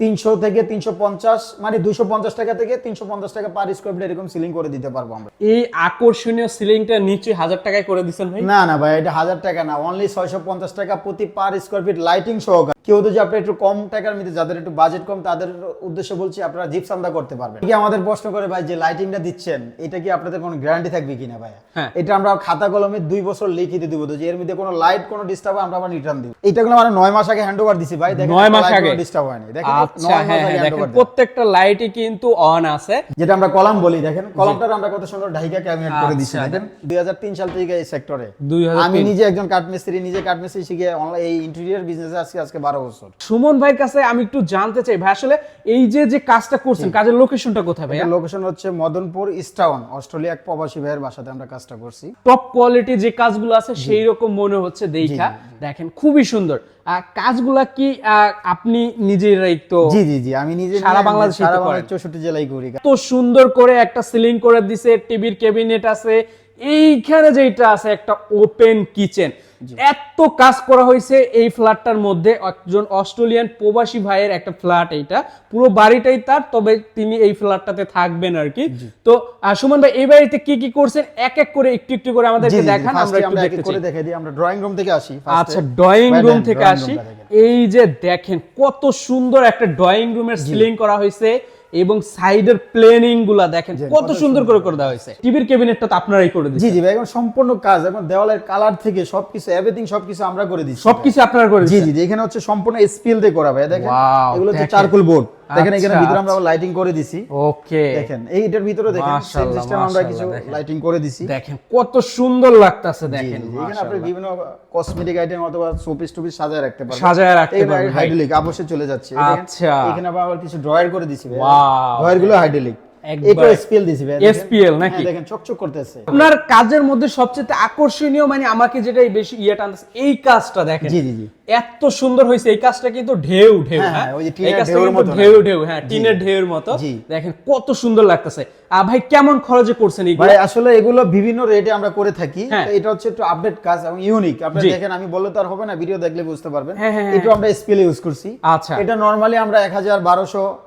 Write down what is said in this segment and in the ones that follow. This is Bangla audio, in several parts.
তিনশো থেকে তিনশো পঞ্চাশ মানে দুইশো পঞ্চাশ টাকা থেকে তিনশো পঞ্চাশ টাকা পার স্কোয়ার ফিট এরকম সিলিং করে দিতে পারব আমরা। এই আকর্ষণীয় সিলিংটা নিচে হাজার টাকায় করে দিচ্ছেন ভাই? না না ভাই এটা হাজার টাকা না অনলি ছয়শো পঞ্চাশ টাকা প্রতি পার স্কোয়ার ফিট লাইটিং সহকারে। কেউ তো যে আপনি একটু কম টাকার মধ্যে যাদের একটু বাজেট কম তাদের উদ্দেশ্যে বলছি আপনারা জিপ সান্দা করতে পারবেন। কি আমাদের প্রশ্ন করে ভাই যে লাইটিংটা দিচ্ছেন এটা কি আপনাদের কোনো গ্যারান্টি থাকবে কিনা ভাই? হ্যাঁ। এটা আমরা খাতা কলমে দুই বছর লিখিত দিব যে এর মধ্যে কোনো লাইট কোনো ডিস্টার্ব আমরা আবার রিটার্ন দিব। এটাগুলো মানে নয় মাস আগে হ্যান্ড ওভার দিছি ভাই দেখেন নয় মাস আগে? ডিস্টার্ব হয়নি। দেখেন আচ্ছা হ্যাঁ হ্যাঁ দেখেন প্রত্যেকটা লাইটই কিন্তু অন আছে। যেটা আমরা কলাম বলি দেখেন। কলামটার আমরা কত সুন্দর ঢাইকা ক্যাবিনেট করে দিচ্ছি আচ্ছা, দেখেন। দুই হাজার তিন সাল থেকে এই সেক্টরে আমি নিজে একজন কাঠমিস্ত্রি নিজে কাঠমিস্ত্রি শিখে এই ইন্টেরিয়ার বিজনেসে আজকে আজকে বারো বছর। সুমন ভাইয়ের কাছে আমি একটু জানতে চাই ভাই আসলে এই যে যে কাজটা করছেন কাজের লোকেশনটা কোথায় ভাই লোকেশন হচ্ছে মদনপুর ইস্টাউন অস্ট্রেলিয়া এক প্রবাসী ভাইয়ের বাসাতে আমরা কাজটা করছি। টপ কোয়ালিটি যে কাজগুলো আছে সেই রকম মনে হচ্ছে দেখা। দেখেন খুবই সুন্দর। কাজগুলা কি আহ, আপনি নিজেরাই তো জি জি জি আমি নিজে সারা বাংলাদেশ সারা বাংলাদেশ চৌষট্টি জেলায় করি তো সুন্দর করে একটা সিলিং করে দিছে টিভির ক্যাবিনেট আছে এইখানে যেটা আছে একটা ওপেন কিচেন। এত কাজ করা হয়েছে এই ফ্ল্যাটটার মধ্যে একজন অস্ট্রেলিয়ান প্রবাসী ভাইয়ের একটা ফ্ল্যাট এইটা। পুরো বাড়িটাই তার তবে তিনি এই ফ্ল্যাটটাতে থাকবেন আর কি। তো সুমন ভাই এই বাড়িতে কি কি করছেন? এক এক করে একটু একটু করে আমাদেরকে দেখান আমরা একটু দেখতে করে চাই। দেখে দিই। আমরা ড্রয়িং রুম থেকে আসি আচ্ছা ড্রয়িং রুম থেকে আসি। এই যে দেখেন কত সুন্দর একটা ড্রয়িং রুমের সিলিং করা হয়েছে। এবং সাইডের প্লেনিংগুলা দেখেন কত সুন্দর করে করে দেওয়া হয়েছে। টিভির ক্যাবিনেটটা তো আপনারাই করে জি দিচ্ছেন। জি ভাই এখন সম্পূর্ণ কাজ এখন দেওয়ালের কালার থেকে সবকিছু এভরিথিং সবকিছু আমরা করে দিচ্ছি সবকিছু আপনারা করে জি জি জি, এখানে হচ্ছে সম্পূর্ণ স্পিল দিয়ে করা ভাই দেখেন? এগুলো হচ্ছে চারকোল বোর্ড দেখেন এখানে আচ্ছা, ভিতরে আমরা লাইটিং করে দিছি। ওকে। দেখেন এইটার ভিতরে দেখেন সিস্টেম আমরা কিছু লাইটিং করে দিছি। দেখেন কত সুন্দর লাগতাছে দেখেন। এখানে আপনি বিভিন্ন কসমেটিক আইটেম অথবা শোপিস টুপিস সাজায় রাখতে পারবেন। সাজায় রাখতে পারবেন, হাইড্রোলিক চলে যাচ্ছে। আচ্ছা। এখানে আবার আবার কিছু ড্রয়ার করে দিছি ভাই ড্রয়ারগুলো হাইড্রোলিক একবার- এটা স্পিল দিছি ভাই। নাকি? হ্যাঁ, দেখেন চকচক করতেছে। আপনার কাজের মধ্যে সবচেয়ে আকর্ষণীয় মানে আমাকে যেটা বেশি ইয়ে এই কাজটা দেখেন। জি জি জি। এত সুন্দর হয়েছে এই কাজটা কিন্তু ঢেউ ঢেউ হ্যাঁ, হ্যাঁ? হ্যাঁ, ওই যে কাজটা মতো ঢেউ ঢেউ হ্যাঁ টিনের ঢেউয়ের মতো। দেখেন কত সুন্দর লাগতেছে। আহ, ভাই কেমন খরচে করছেন ভাই আসলে এগুলো বিভিন্ন রেটে আমরা করে থাকি। এটা হচ্ছে একটু আপডেট কাজ এবং ইউনিক আপনি দেখেন আমি বললে তো আর হবে না ভিডিও দেখলে বুঝতে পারবেন। এটা আমরা ইউজ করছি। আচ্ছা। এটা নরমালি আমরা এক হাজার বারোশো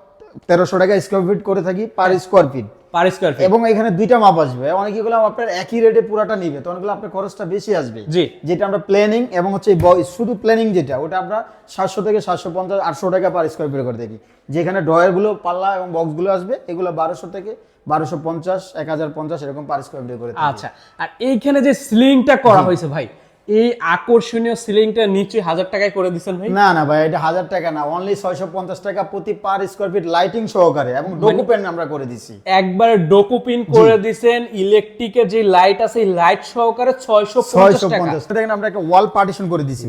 তেরোশো টাকা স্কোয়ার ফিট করে থাকি per square feet per square feet এবং এখানে দুইটা মাপ আসবে। অনেকগুলো আপনার একই রেটে পুরাটা নিবে। তো অনেকগুলো আপনার খরচটা বেশি আসবে। জি। যেটা আমরা প্ল্যানিং এবং হচ্ছে শুধু প্ল্যানিং যেটা ওটা আমরা সাতশো থেকে সাতশো পঞ্চাশ আটশো টাকা পার স্কোয়ার ফিট করে দেখি যেখানে ড্রয়ারগুলো পাল্লা এবং বক্সগুলো আসবে এগুলো বারোশো থেকে বারোশো পঞ্চাশ এক হাজার পঞ্চাশ এরকম পার স্কোয়ার ফিট করে থাকি। আচ্ছা আর এইখানে যে সিলিংটা করা হয়েছে ভাই এই আকর্ষণীয় সিলিংটা নিচে হাজার টাকায় করে দিচ্ছেন ভাই? না না ভাই এটা হাজার টাকা না। অনলি ছয়শো পঞ্চাশ টাকা প্রতি পার স্কোয়ার ফিট লাইটিং সহকারে এবং ডকুপেন্ট আমরা করে দিছি। একবার ডোকুপিন করে দিছেন ইলেকট্রিকের যে লাইট আছে এই লাইট সহকারে ছয়শো ছয়শো টাকা। পঞ্চাশ। দেখেন আমরা একটা ওয়াল পার্টিশন করে দিছি।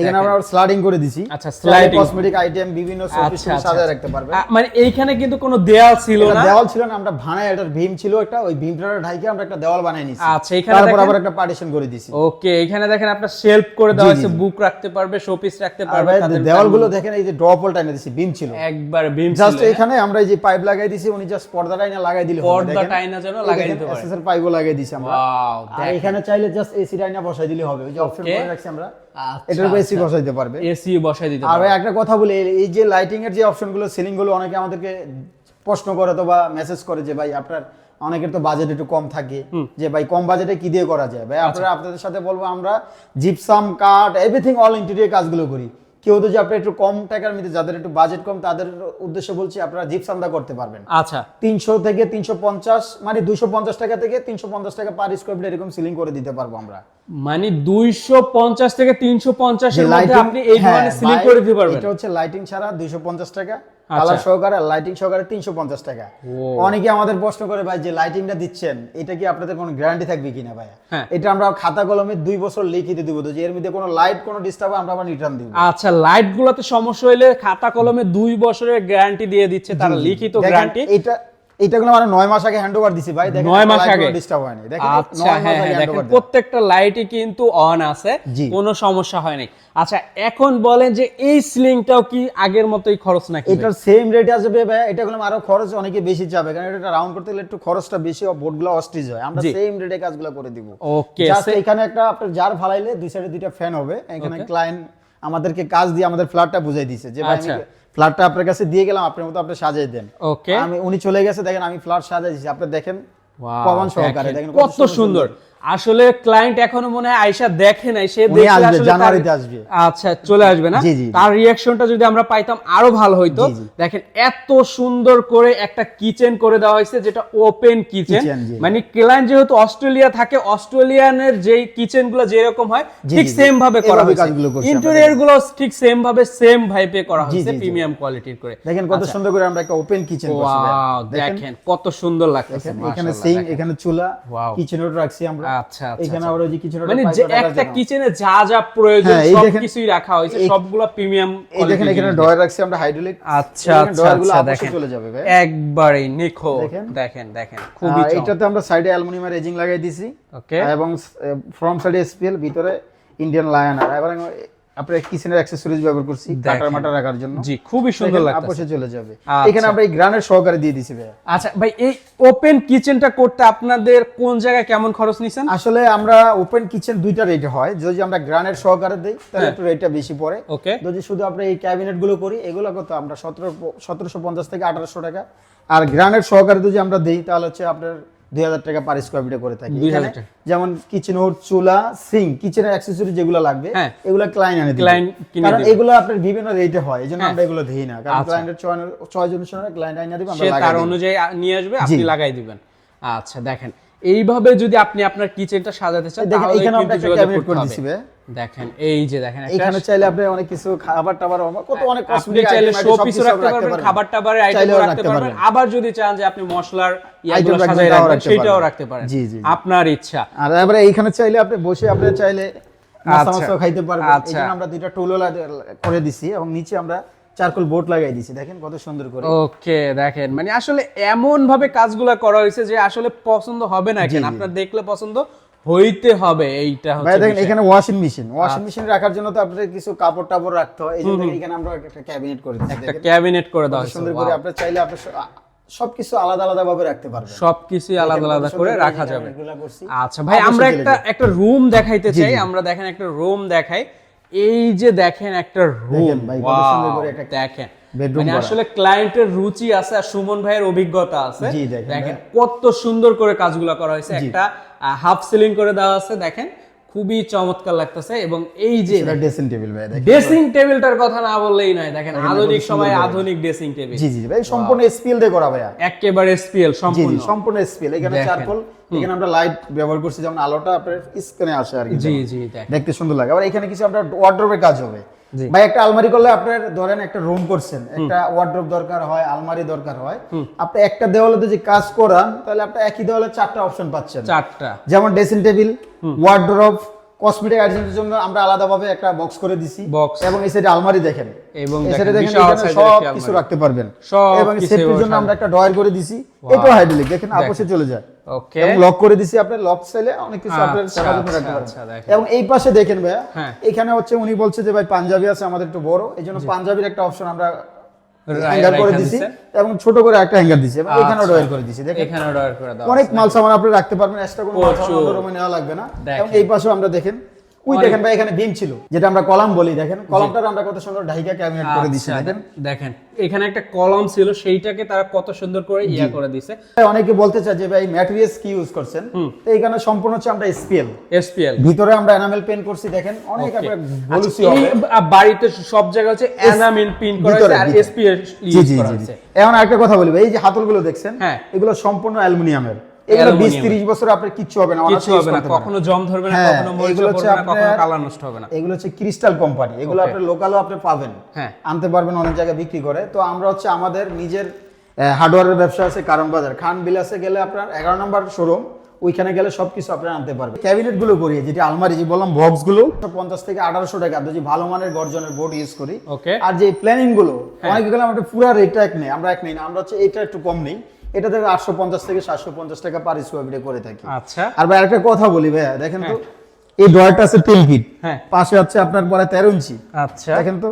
এখানে আমরা স্লাইডিং করে দিছি। আচ্ছা, sliding। কসমেটিক আইটেম বিভিন্ন শোপিস আচ্ছা, আচ্ছা, সাজায় আচ্ছা। রাখতে পারবেন আহ, মানে এইখানে কিন্তু কোনো দেয়াল ছিল না? দেওয়াল ছিল না আমরা ভাঙায় এটার ভীম ছিল একটা ওই ভীমটা ঢাইকে আমরা একটা দেওয়াল বানিয়ে নিছি। আচ্ছা, এখানে তারপর আবার একটা পার্টিশন করে দিছি। ওকে এখানে দেখেন আপনার শেলফ করে দেওয়া হয়েছে বুক রাখতে পারবে শোপিস রাখতে পারবে দেওয়ালগুলো দেখেন এই যে ড্রপ হোল টাইনে দিছি ভীম ছিল। একবার বিম জাস্ট এখানে আমরা এই যে পাইপ লাগাই দিছি উনি জাস্ট পর্দা টাইনা লাগাই দিলে। পর্দা। টাইনা যেন লাগাই দিতে পারে। SSR পাইপও লাগাই দিছি আমরা। Wow, আর এখানে চাইলে জাস্ট এসি টাইনা বসাই দিলে হবে। ওই যে অপশন করে রাখছি আমরা আচ্ছা, এটার উপর এসি বসাইতে পারবে। এসি বসাই দিতে পারবে ভাই একটা কথা বলি এই- এই যে লাইটিং এর যে অপশনগুলো সিলিংগুলো অনেকে আমাদেরকে প্রশ্ন করে তো বা মেসেজ করে যে ভাই আপনার অনেকের তো বাজেট একটু কম থাকে। যে ভাই কম বাজেটে কি দিয়ে করা যায়? ভাই আচ্ছা। আপনারা আপনাদের সাথে বলব আমরা জিপসাম কাঠ এভরিথিং অল ইন্টেরিয়র কাজগুলো করি। কেউ তো যে আপনি একটু কম টাকার মধ্যে যাদের একটু বাজেট কম তাদের উদ্দেশ্যে বলছি আপনারা জিপসামদা করতে পারবেন। আচ্ছা। তিনশো থেকে তিনশো পঞ্চাশ মানে দুইশো পঞ্চাশ টাকা থেকে তিনশো পঞ্চাশ টাকা পার স্কোয়ার ফিট এরকম সিলিং করে দিতে পারব আমরা। মানে দুইশো পঞ্চাশ থেকে তিনশো মধ্যে আপনি এই হ্যাঁ, ধরনের সিলিং ভাই, করে দিতে পারবেন। এটা হচ্ছে লাইটিং ছাড়া দুইশো পঞ্চাশ টাকা। কালার সহকারে লাইটিং সহকারে তিনশো পঞ্চাশ টাকা। অনেকে আমাদের প্রশ্ন করে ভাই যে লাইটিংটা দিচ্ছেন এটা কি আপনাদের কোনো গ্যারান্টি থাকবে কিনা ভাই হ্যাঁ। এটা আমরা খাতা কলমে দুই বছর লিখিত দিব তো যে এর মধ্যে কোনো লাইট কোনো ডিস্টার্ব আমরা আবার রিটার্ন দিব। আচ্ছা লাইট গুলোতে সমস্যা হলে খাতা কলমে দুই বছরের গ্যারান্টি দিয়ে দিচ্ছে তারা লিখিত গ্যারান্টি এটা এটাগুলো মানে নয় মাস আগে হ্যান্ড ওভার দিছি ভাই। দেখেন নয় মাস আগে? ডিস্টার্ব হয়নি। দেখেন আচ্ছা মাস হ্যাঁ আগে হ্যাঁ দেখেন প্রত্যেকটা লাইটই কিন্তু অন আছে কোনো সমস্যা হয়নি। আচ্ছা এখন বলেন যে এই সিলিংটাও কি আগের মতোই খরচ নাকি এটার সেম রেট আসবে ভাই এটা গুলো আরও খরচ অনেকে বেশি যাবে কারণ এটা রাউন্ড করতে গেলে একটু খরচটা বেশি বোর্ডগুলো হয়। আমরা সেম রেটে কাজগুলো করে দিব। ওকে জাস্ট এখানে একটা আপনার জার ফালাইলে দুই সাইডে দুইটা ফ্যান হবে। এখানে ক্লায়েন্ট আমাদেরকে কাজ দিয়ে আমাদের ফ্ল্যাটটা বুঝাই দিছে। যে ভাই আচ্ছা। ফ্ল্যাটটা আপনার কাছে দিয়ে গেলাম আপনার মতো আপনি সাজিয়ে দেন। ওকে আমি উনি চলে গেছে দেখেন আমি ফ্ল্যাট সাজাইছি আপনি দেখেন প্রমাণ সহকারে দেখেন কত সুন্দর। আসলে ক্লায়েন্ট এখনও মনে হয় আয়সা দেখে নাই সে আসবে, আসলে জানুয়ারিতে আসবে। আচ্ছা চলে আসবে না। তার রিয়াকশনটা যদি আমরা পাইতাম আরও ভালো হইতো। দেখেন এত সুন্দর করে একটা কিচেন করে দেওয়া হয়েছে যেটা ওপেন কিচেন মানে ক্লায়েন্ট যেহেতু অস্ট্রেলিয়া থাকে অস্ট্রেলিয়ানের যেই কিচেনগুলো যেরকম হয় ঠিক। সেম ভাবে করা হয়েছে ইন্টেরিয়রগুলো ঠিক সেম ভাবে সেম ভাইপে করা হয়েছে। প্রিমিয়াম কোয়ালিটির করে দেখেন কত সুন্দর করে আমরা একটা ওপেন কিচেন করছি দেখেন কত সুন্দর লাগছে এখানে সিং এখানে চুলা Wow. কিচেন রোড রাখছি আমরা আচ্ছা, আচ্ছা, এখানে আচ্ছা। আবার ওই যে কিচেন মানে যে একটা কিচেনে যা যা প্রয়োজন হ্যাঁ, এই সব দেখেন- কিছুই রাখা হয়েছে সবগুলো প্রিমিয়াম এই দেখেন এখানে ডয়ার রাখছি আমরা হাইড্রোলিক। আচ্ছা দেখেন চলে যাবে ভাই। একবারে নিখো দেখেন। দেখেন দেখেন খুবই এটাতে আমরা সাইডে অ্যালুমিনিয়ামের এজিং লাগাই দিছি। ওকে। এবং ফ্রম সাইডে এসপিএল ভিতরে ইন্ডিয়ান লায়ন। আর এবার আপনার কিচেনের অ্যাকসেসরিজ ব্যবহার করছি কাটার রাখার জন্য। জি খুবই সুন্দর আপসে চলে যাবে। আচ্ছা। এখানে আমরা এই গ্রানের সহকারে দিয়ে দিছি ভাই আচ্ছা ভাই এই ওপেন কিচেনটা করতে আপনাদের কোন জায়গায় কেমন খরচ নিছেন? আসলে আমরা ওপেন কিচেন দুইটা রেটে হয়। যদি আমরা গ্রানের সহকারে দেই তাহলে হ্যাঁ। একটু রেটটা বেশি পড়ে। ওকে। যদি শুধু আমরা এই ক্যাবিনেটগুলো করি এগুলো কত? আমরা সতেরো সতেরোশো পঞ্চাশ থেকে আঠারোশো টাকা। আর গ্রানের সহকারে যদি আমরা দিই তাহলে হচ্ছে আপনার দুই হাজার টাকা পার স্কোয়ার ফিটে করে থাকি 2000 এখানে টাকা। যেমন কিচেন হোড চুলা সিং কিচেনের অ্যাক্সেসরি যেগুলো লাগবে হ্যাঁ। এগুলো ক্লায়েন্ট আনে ক্লায়েন্ট কারণ এগুলো আপনার বিভিন্ন রেটে হয় এই জন্য হ্যাঁ। আমরা এগুলো দিই না কারণ ক্লায়েন্টের চয় চয়েস অনুসারে ক্লায়েন্ট এনে দিবেন তার অনুযায়ী নিয়ে আসবে আপনি। লাগাই দিবেন আচ্ছা দেখেন এইভাবে যদি আপনি আপনার কিচেনটা সাজাতে চান দেখেন এখানে আমরা একটা ক্যাবিনেট করে দিছি। দেখেন এই যে দেখেন এখানে চাইলে আপনি অনেক কিছু খাবার টাবার কত অনেক cosmetic চাইলে শো সবকিছু রাখতে পারবেন। খাবার টাবারের আইটেমও চাইলেও রাখতে পারবেন। আবার যদি চান যে আপনি মশলার সাজায় তাও রাখবেন সেটাও রাখতে পারেন জি, জি। আপনার ইচ্ছা আর এবারে এইখানে চাইলে আপনি বসে আপনি চাইলে মাছ আচ্ছা। মাংস খাইতে পারবেন আচ্ছা। এখানে আমরা দুইটা টুলো করে দিছি এবং নিচে আমরা চারকোল বোর্ড লাগাই দেখেন কত সুন্দর করে। ওকে দেখেন মানে আসলে এমন ভাবে কাজগুলা করা হয়েছে যে আসলে পছন্দ হবে না কেন? আপনার দেখলে পছন্দ হইতে হবে এইটা হচ্ছে দেখেন এখানে ওয়াশিং মেশিন। ওয়াশিং মেশিন রাখার জন্য তো আপনাদের কিছু কাপড় টাপড় রাখতে হয়। এই জন্য এখানে আমরা একটা ক্যাবিনেট করে দিচ্ছি একটা ক্যাবিনেট করে হয়েছে সুন্দর করে আপনি চাইলে আপনি সবকিছু আলাদা আলাদা ভাবে রাখতে পারবেন। সবকিছুই আলাদা আলাদা করে করে রাখা যাবে। আচ্ছা ভাই আমরা একটা একটা রুম দেখাইতে চাই আমরা দেখেন একটা রুম দেখাই। এই যে দেখেন একটা রুম দেখেন। মানে আসলে ক্লায়েন্টের রুচি আছে আর সুমন ভাইয়ের অভিজ্ঞতা আছে। দেখেন কত সুন্দর করে কাজগুলো করা হয়েছে। একটা হাফ সিলিং করে দেওয়া আছে দেখেন। খুবই চমৎকার লাগতেছে এবং এই যে ড্রেসিং টেবিল ভাই দেখেন। ড্রেসিং টেবিলটার কথা না বললেই নয়। দেখেন আধুনিক সময়ে আধুনিক ড্রেসিং টেবিল জি জি ভাই সম্পূর্ণ স্পিল দিয়ে করা ভাইয়া। একেবারে এসপিএল সম্পূর্ণ। সম্পূর্ণ স্পিল এখানে। চারকোল এখানে আমরা লাইট ব্যবহার করছি যেমন আলোটা আপনার স্ক্রিনে আসে আর কি জি জি দেখতে সুন্দর লাগে। আবার এখানে কিছু আমরা ওয়ার্ড্রোবের কাজ হবে। ভাই একটা আলমারি করলে আপনার ধরেন একটা রুম করছেন একটা ওয়ার্ড্রোব দরকার হয় আলমারি দরকার হয় আপনি একটা দেওয়ালে যদি কাজ করান তাহলে আপনি একই দেওয়ালে চারটা অপশন পাচ্ছেন। চারটা। যেমন ড্রেসিং টেবিল ওয়ার্ড্রোব কসমেটিক আইটেমের জন্য আমরা আলাদাভাবে একটা বক্স করে দিছি। এবং এই সাইডে আলমারি দেখেন। এবং এই সাইডে দেখেন সব কিছু রাখতে পারবেন। এবং সেফটির জন্য আমরা একটা ড্রয়ার করে দিছি। এটাও হাইড্রোলিক দেখেন আপোষে চলে যায়। ওকে এবং লক করে দিছি আপনার লক চাইলে অনেক কিছু আপনার আচ্ছা, আচ্ছা, রাখতে আচ্ছা, পারবেন। দেখেন। এবং এই পাশে দেখেন ভাইয়া হ্যাঁ। এখানে হচ্ছে উনি বলছে যে ভাই পাঞ্জাবি আছে আমাদের একটু বড়। এই জন্য পাঞ্জাবির একটা অপশন আমরা হ্যাঙ্গার করে দিছি এবং ছোট করে একটা হ্যাঙ্গার দিছি এবং এখানেও আচ্ছা। করে দিছি দেখেন এখানে অর্ডার করে দাও অনেক মাল সামান আপনি রাখতে পারবেন এক্সট্রা কোনো মাল সামান। নেওয়া লাগবে না এবং এই পাশেও আমরা দেখেন ওই দেখেন ভাই এখানে বিম ছিল যেটা আমরা কলাম বলি দেখেন। কলামটার আমরা কত সুন্দর ঢাইকা ক্যাবিনেট করে দিছি আচ্ছা, দেখেন দেখেন। এখানে একটা কলম ছিল সেইটাকে তারা কত সুন্দর করে ইয়া করে দিছে। ভাই, অনেকে বলতে চায় যে ভাই ম্যাটেরিয়ালস কি ইউজ করছেন? তো এইখানে সম্পূর্ণ হচ্ছে আমরা স্পিএল এসপিএল ভিতরে আমরা এনামেল পেন করছি দেখেন। অনেক আপনার গলুসি এই বাড়িতে সব জায়গায় হচ্ছে এনামিন প্রিন্ট করা হয়েছে আর এসপিএল ইউজ করা হয়েছে। এখন আরেকটা কথা বলি ভাই, এই যে হাতলগুলো দেখছেন হ্যাঁ। এগুলো সম্পূর্ণ অ্যালুমিনিয়ামের। এগুলো বিশ অ্যালুমিনিয়াম। তিরিশ বছর আপনার কিচ্ছু হবে না কিছু হবে না কখনো জং ধরবে না হ্যাঁ, কখনো মরিচা এগুলো পড়বে না কখনো কালার নষ্ট হবে না। এগুলো হচ্ছে ক্রিস্টাল কোম্পানি এগুলো. আপনার লোকালও আপনি পাবেন। হ্যাঁ। আনতে পারবেন অনেক জায়গায় বিক্রি করে। তো আমরা হচ্ছে আমাদের নিজের হার্ডওয়্যারের ব্যবসা আছে কারণ বাজার। খান বিলাসে গেলে আপনার এগারো নম্বর শোরুম ওইখানে গেলে সবকিছু আপনারা আনতে পারবেন। ক্যাবিনেটগুলো করি যেটা আলমারি যে বললাম বক্সগুলো পঞ্চাশ থেকে আঠারোশো টাকা যদি ভালো মানের গর্জনের বোর্ড ইউজ করি। আর যে প্ল্যানিংগুলো হ্যাঁ। অনেকে গেলে আমরা পুরো রেটটা এক নেই আমরা এক নেই না আমরা হচ্ছে এটা একটু কম নেই। এটা থেকে আটশো পঞ্চাশ থেকে সাতশো পঞ্চাশ টাকা পার স্কোয়ার ফিটে করে থাকি। আচ্ছা। আর ভাই একটা কথা বলি ভাইয়া দেখেন তো এই ড্রয়ারটা আছে টেন ফিট হ্যাঁ। পাশে হচ্ছে আপনার পরে তেরো ইঞ্চি। আচ্ছা। দেখেন তো।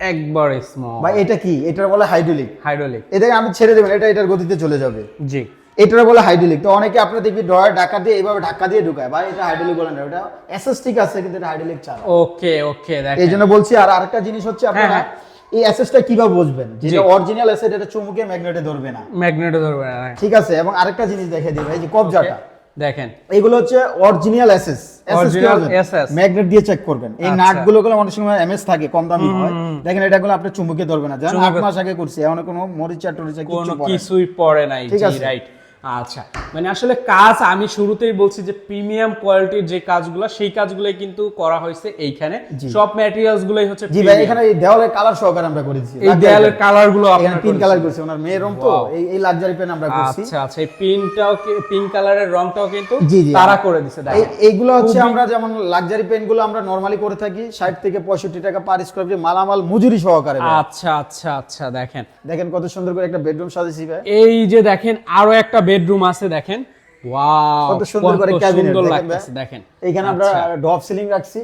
একবার স্মল ভাই এটা কি? এটার বলে হাইড্রোলিক হাইড্রোলিক এটাকে আমি ছেড়ে দেবেন এটা এটার গতিতে চলে যাবে। জি। এটার বলে হাইড্রোলিক তো অনেকে আপনার দেখবি ড্রয়ার ঢাকা দিয়ে এইভাবে ঢাকা দিয়ে ঢুকায়। ভাই এটা হাইড্রোলিক বলে না ওটা এসএসটিক আছে কিন্তু এটা হাইড্রোলিক চালা। ওকে ওকে এই দেখেন। জন্য বলছি আর আরেকটা জিনিস হচ্ছে আপনারা হ্যাঁ। এই অ্যাসেসটা কীভাবে বুঝবেন। যেটা অরিজিনাল অ্যাসেট এটা চুমুকে ম্যাগনেটে ধরবে না। ম্যাগনেটে ধরবে না ঠিক আছে? এবং আরেকটা জিনিস দিবে এই যে কবজাটা। দেখেন। এগুলো হচ্ছে অরিজিনাল এসএস ম্যাগনেট দিয়ে চেক করবেন। এই আচ্ছা। নাটগুলো গুলো অনেক সময় এমএস থাকে কম দামি হয়। দেখেন এটা গুলো আপনি চুম্বকে ধরবে না। জানেন আট মাস আগে করছি এখন কোনো মরিচা টরিচা কিছু পড়ে নাই। ঠিক আছে। রাইট আচ্ছা মানে আসলে কাজ আমি শুরুতেই বলছি যে প্রিমিয়াম কোয়ালিটির যে কাজগুলো সেই কাজগুলোই কিন্তু করা হয়েছে এইখানে। সব ম্যাটেরিয়ালস গুলোই হচ্ছে জি ভাই এখানে এই দেওয়ালের কালার সহকারে আমরা করে দিচ্ছি এই দেয়ালের কালারগুলো আপনার করেছেন। কালার করছি ওনার মেয়ের রং তো এই এই লাক্সারি পেন আমরা করছি। আচ্ছা আচ্ছা এই পিনটাও পিঙ্ক কালারের রংটাও কিন্তু। তারা করে দিছে দেখেন। এইগুলো হচ্ছে আমরা যেমন লাক্সারি পেনগুলো আমরা নরমালি করে থাকি ষাট থেকে পঁয়ষট্টি টাকা পার স্কোয়ার ফিট মালামাল মজুরি সহকারে আচ্ছা আচ্ছা আচ্ছা দেখেন। দেখেন কত সুন্দর করে একটা বেডরুম সাজিয়েছি ভাই। এই যে দেখেন আরও একটা বেডরুম আছে দেখেন। কত সুন্দর করে cabinet লাগতেছে দেখেন। এইখানে আমরা ডপ সিলিং রাখছি।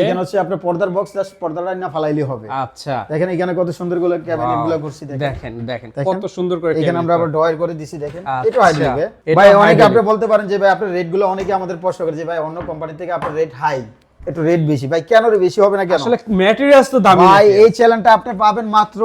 এখানে হচ্ছে আপনার পর্দার বক্স জাস্ট পর্দাটা না ফালাইলে হবে। আচ্ছা। দেখেন এখানে কত সুন্দর করে ক্যাবিনেটগুলো করছি দেখেন। দেখেন দেখেন দেখেন। কত সুন্দর করে এখানে আমরা আবার ড্রয়ার করে দিছি দেখেন। এটা হাই দিবে ভাই অনেকে আপনি বলতে পারেন যে ভাই আপনার রেটগুলো অনেকে আমাদের প্রশ্ন করে যে ভাই অন্য কোম্পানি থেকে আপনার রেট হাই একটু রেট বেশি। ভাই কেন রে বেশি হবে না কেন? আসলে ম্যাটেরিয়ালস তো দামি ভাই এই চ্যানেলটা আপনি পাবেন মাত্র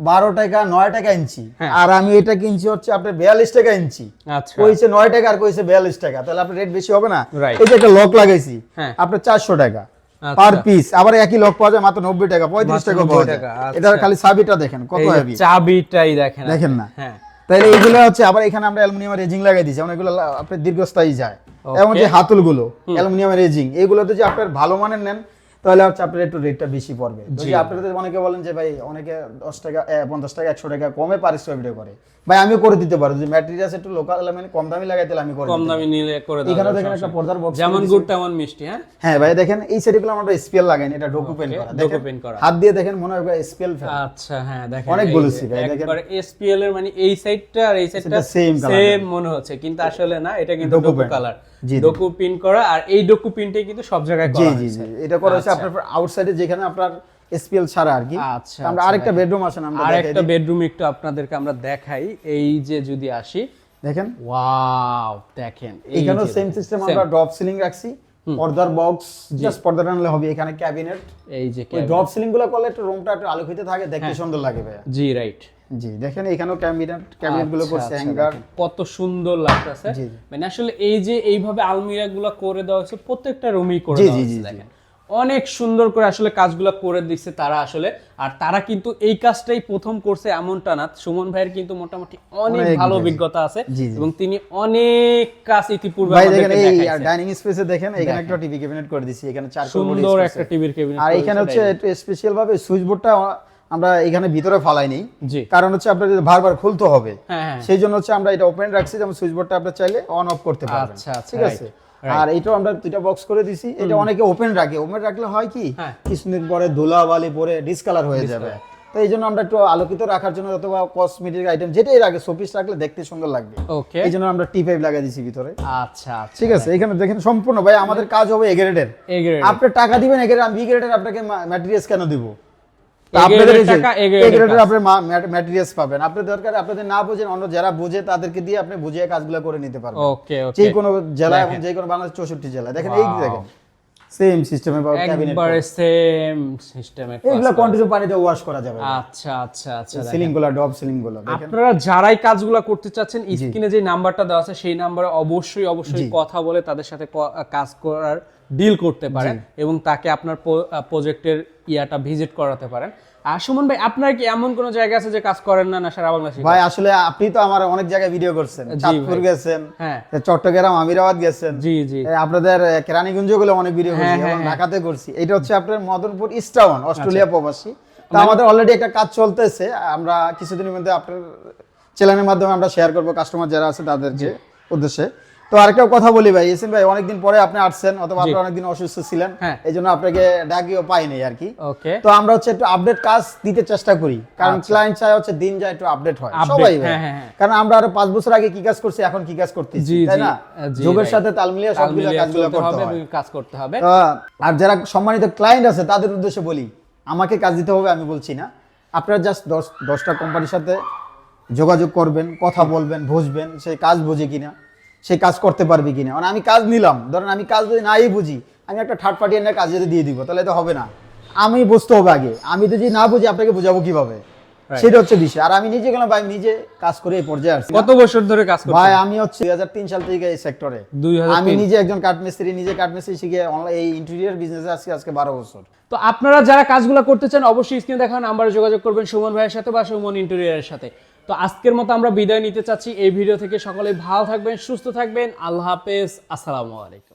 বারো টাকা নয় টাকা ইঞ্চি। হ্যাঁ। আর আমি এটা কিনছি হচ্ছে আপনার বিয়াল্লিশ টাকা ইঞ্চি। আচ্ছা। কইছে নয় টাকা আর কইছে বিয়াল্লিশ টাকা। তাহলে আপনার রেট বেশি হবে না? এই যে একটা লক লাগাইছি হ্যাঁ। আপনার চারশো টাকা আচ্ছা। পার পিস আবার একই লক পাওয়া যায় মাত্র নব্বই টাকা পঁয়ত্রিশ টাকা 90 পাওয়া যায়। টাকা, আচ্ছা। খালি চাবিটা দেখেন কত হেভি চাবিটাই দেখেন দেখেন না? হ্যাঁ। তাহলে এইগুলো হচ্ছে আবার এখানে আমরা অ্যালুমিনিয়ামের রেজিং লাগাই দিয়েছি এগুলো আপনার দীর্ঘস্থায়ী যায়. এবং যে হাতুলগুলো অ্যালুমিনিয়ামের রেজিং এগুলোতে যে আপনার ভালো মানের নেন তাহলে হচ্ছে আপনার একটু রেটটা বেশি পড়বে। যদি আপনাদের অনেকে বলেন যে ভাই অনেকে দশ টাকা পঞ্চাশ টাকা একশো টাকা কমে পার স্কোয়ার করে। ভাই আমি করে দিতে পারব যদি ম্যাটেরিয়ালস একটু লোকাল মানে কম দামি লাগাই তাহলে আমি করে কম দামি নিলে করে দাও এখানে দেখেন একটা পর্দার বক্স যেমন গুড় তেমন মিষ্টি হ্যাঁ? হ্যাঁ ভাই দেখেন এই সাইডগুলো আমরা স্পেল লাগাইনি এটা ডোকু পেন করা। ডোকো পেন করা। হাত দিয়ে দেখেন মনে হয় স্পেল ফেল। আচ্ছা হ্যাঁ দেখেন অনেক যে ভাই, দেখেন। একবারে এসপিএল এর মানে এই সাইডটা আর এই সাইডটা colour সেম মনে হচ্ছে কিন্তু আসলে না এটা কিন্তু ডোকো কালার। ডোকু পিন করা আর এই ডোকু পিনটাই কিন্তু সব জায়গায় করা জি হয়েছে। জি এটা করা হচ্ছে আপনার আউটসাইডে যেখানে আপনার এসপিএল ছাড়া আর কি। আচ্ছা, আমরা আচ্ছা, আরেকটা বেডরুম আছে আমরা আর দেখাই একটা বেডরুম একটু আপনাদেরকে আমরা দেখাই। এই যে যদি আসি। দেখেন। ওয়াও দেখেন। এখানেও সেম সিস্টেম আমরা ড্রপ সিলিং রাখছি। পর্দার বক্স জাস্ট পর্দাটা আনলে হবে এখানে ক্যাবিনেট এই যে ড্রপ সিলিংগুলো করলে একটু রুমটা একটু আলোকিত থাকে দেখতে হ্যাঁ। সুন্দর লাগে ভাইয়া। জি রাইট জি দেখেন এখানেও ক্যাবিনেট ক্যাবিনেটগুলো আচ্ছা, করছে আচ্ছা, হ্যাঙ্গার। কত সুন্দর লাগতেছে। মানে আসলে এই যে এইভাবে করে দেওয়া হয়েছে প্রত্যেকটা রুমই করে দেওয়া হয়েছে। দেখেন। অনেক সুন্দর করে আসলে কাজগুলো করে দিচ্ছে তারা আসলে। আর তারা কিন্তু এই কাজটাই প্রথম করছে এমনটা না। সুমন ভাইয়ের কিন্তু মোটামুটি অনেক ভালো। অভিজ্ঞতা আছে। এবং তিনি অনেক কাজ ইতিপূর্বে ডাইনিং স্পেসে দেখেন এখানে একটা টিভি ক্যাবিনেট করে দিছি এখানে চার সুন্দর একটা টিভির কেবিনেট আর এখানে হচ্ছে স্পেশাল ভাবে সুইচ বোর্ডটা আমরা এখানে ভিতরে ফালাই নেই কারণ হচ্ছে আপনার যদি বারবার খুলতে হবে হ্যাঁ হ্যাঁ। সেই জন্য হচ্ছে আমরা এটা ওপেন রাখছি যেমন সুইচ বোর্ডটা আপনি চাইলে অন অফ করতে পারবেন। আচ্ছা, আচ্ছা, ঠিক আছে? আর এটাও আমরা দুইটা বক্স করে দিছি। এটা অনেকে ওপেন রাখে। ওপেন রাখলে হয় কি হ্যাঁ। কিছুদিন পরে ধুলা বালি পরে ডিসকালার হয়ে যাবে। তো এই জন্য আমরা একটু আলোকিত রাখার জন্য অথবা কসমেটিক আইটেম যেটাই রাখে শোপিস রাখলে দেখতে সুন্দর লাগবে। ওকে এই জন্য আমরা টি ফাইভ লাগাই দিছি ভিতরে। আচ্ছা আচ্ছা। ঠিক আছে? এখানে দেখেন সম্পূর্ণ। ভাই আমাদের কাজ হবে এগ্রেডের। আপনি টাকা দিবেন এ গ্রেড আমি বি গ্রেডের আপনাকে ম্যাটেরিয়ালস কেন দিব? আপনাদের এর এই যে- টাকা, A A grade এর grade এর কাজ। ম্যাটেরিয়ালস পাবেন। আপনার দরকার আপনাদের না বুঝেন অন্য যারা বুঝে তাদেরকে দিয়ে আপনি বুঝিয়ে কাজগুলো করে নিতে পারবেন। ওকে ওকে। যে কোনো জেলা এবং যে কোনো বাংলাদেশ চৌষট্টি জেলা। দেখেন এই দেখেন সেম সিস্টেমে ক্যাবিনেট একবারে সেম সিস্টেমে এগুলো কন্টিনিউ পানিতে ওয়াশ করা যাবে। আচ্ছা আচ্ছা আচ্ছা সিলিংগুলো ডব সিলিংগুলো আপনারা যারাই কাজগুলো করতে চাচ্ছেন স্ক্রিনে যে নাম্বারটা দেওয়া আছে সেই নাম্বারে অবশ্যই অবশ্যই কথা বলে তাদের সাথে কাজ করার ডিল করতে পারেন এবং তাকে আপনার প্রজেক্টের ইয়াটা ভিজিট করাতে পারেন। আর সুমন ভাই আপনার কি এমন কোনো জায়গা আছে যে কাজ করেন না না সারা বাংলাদেশে ভাই আসলে আপনি তো আমার অনেক জায়গায় ভিডিও করছেন। চাঁদপুর গেছেন হ্যাঁ। চট্টগ্রাম আমিরাবাদ গেছেন। জি জি। আপনাদের কেরানীগঞ্জগুলো অনেক ভিডিও হ্যাঁ, করছি হ্যাঁ, এবং। ঢাকাতে করছি। এটা হচ্ছে আপনার মদনপুর ইস্টাউন অস্ট্রেলিয়া প্রবাসী। তো আমাদের অলরেডি একটা কাজ চলতেছে। আমরা কিছুদিনের মধ্যে আপনার চ্যানেলের মাধ্যমে আমরা শেয়ার করব কাস্টমার যারা আছে তাদেরকে উদ্দেশ্যে। তো আরেকটা কথা বলি ভাই। এসেন ভাই অনেকদিন পরে আপনি আসছেন অথবা আপনি অনেকদিন অসুস্থ ছিলেন। হ্যাঁ। এই জন্য আপনাকে ডাকিও পাইনি আর কি। ওকে। তো আমরা হচ্ছে একটু আপডেট কাজ দিতে চেষ্টা করি। কারণ ক্লায়েন্ট চায় হচ্ছে দিন যায় একটু আপডেট হয়। আচ্ছা। সবাই হ্যাঁ, হ্যাঁ। কারণ আমরা আরও পাঁচ বছর আগে কি কাজ করছি এখন কি কাজ করতেছি তাই না? যুগের সাথে তাল মিলিয়ে সবগুলো কাজগুলো করতে হবে কাজ করতে হবে। আর যারা সম্মানিত ক্লায়েন্ট আছে তাদের উদ্দেশ্যে বলি আমাকে কাজ দিতে হবে আমি বলছি না। আপনারা জাস্ট দশ দশটা কোম্পানির সাথে যোগাযোগ করবেন কথা বলবেন বুঝবেন সেই কাজ বোঝে কিনা। সেই কাজ করতে পারবে কিনা। মানে আমি কাজ নিলাম ধরেন আমি কাজ যদি নাই বুঝি আমি একটা থার্ড পার্টি এনে কাজ যদি দিয়ে দিব তাহলে তো হবে না। আমি বুঝতে হবে আগে। আমি যদি না বুঝি আপনাকে বোঝাবো কীভাবে? সেটা হচ্ছে বিষয়। আর আমি নিজে গেলাম ভাই নিজে কাজ করে এই পর্যায়ে আসছি। কত বছর ধরে কাজ করছেন? ভাই আমি হচ্ছে দুই হাজার তিন সাল থেকে এই সেক্টরে আমি নিজে একজন কাঠমিস্ত্রি নিজে কাঠমিস্ত্রি শিখে অনলাইন এই ইন্টেরিয়ার বিজনেসে আজকে আজকে বারো বছর। তো আপনারা যারা কাজগুলো করতে চান অবশ্যই স্ক্রিনে দেখা নাম্বারে যোগাযোগ করবেন সুমন ভাইয়ের সাথে বা সুমন ইন্টেরিয়ারের সাথে। তো আজকের মতো আমরা বিদায় নিতে চাচ্ছি। এই ভিডিও থেকে সকলে ভালো থাকবেন, সুস্থ থাকবেন। আল্লাহ হাফেজ। আসসালামু আলাইকুম।